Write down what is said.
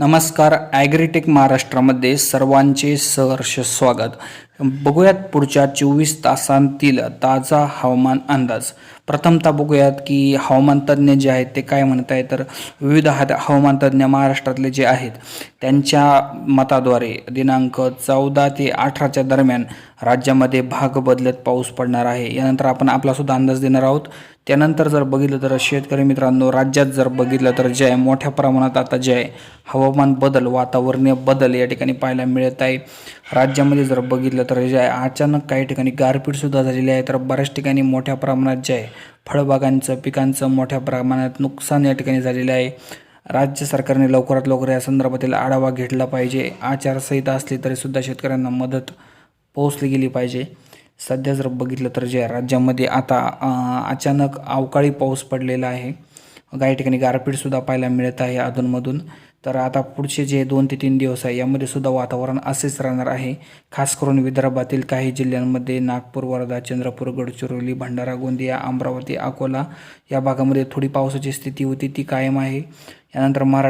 नमस्कार ॲग्रीटेक महाराष्ट्रामध्ये सर्वांचे सहर्ष स्वागत. बघूयात पुढच्या चोवीस तासांतील ताजा हवामान अंदाज. प्रथमतः बघूयात की हवामान तज्ज्ञ जे आहेत ते काय म्हणत आहे तर विविध हा हवामान तज्ज्ञ महाराष्ट्रातले जे आहेत त्यांच्या मताद्वारे दिनांक चौदा ते अठराच्या दरम्यान राज्यामध्ये भाग बदलत पाऊस पडणार आहे. यानंतर आपण आपलासुद्धा अंदाज देणार आहोत. त्यानंतर जर बघितलं तर शेतकरी मित्रांनो राज्यात जर बघितलं तर जे आहे मोठ्या प्रमाणात आता जे आहे हवामान बदल वातावरणीय बदल या ठिकाणी पाहायला मिळत आहे. राज्यामध्ये जर बघितलं तर जे आहे अचानक काही ठिकाणी गारपीटसुद्धा झालेली आहे तर बऱ्याच ठिकाणी मोठ्या प्रमाणात जे आहे फळबागांचं पिकांचं मोठ्या प्रमाणात नुकसान या ठिकाणी झालेलं आहे. राज्य सरकारने लवकरात लवकर या संदर्भातील आढावा घेतला पाहिजे. आचारसंहिता असली तरीसुद्धा शेतकऱ्यांना मदत पोहोचली गेली पाहिजे. सध्या जर बघितलं तर ज्या राज्यामध्ये आता अचानक अवकाळी पाऊस पडलेला आहे काही ठिकाणी गारपीटसुद्धा पाहायला मिळत आहे अधूनमधून. तर आता पुढचे जे दोन ते तीन दिवस आहे यामध्ये सुद्धा वातावरण असेच राहणार आहे. खास करून विदर्भातील काही जिल्ह्यांमध्ये नागपूर वर्धा चंद्रपूर गडचिरोली भंडारा गोंदिया अमरावती अकोला या भागामध्ये थोडी पावसाची स्थिती होती ती कायम आहे. यानंतर मराठा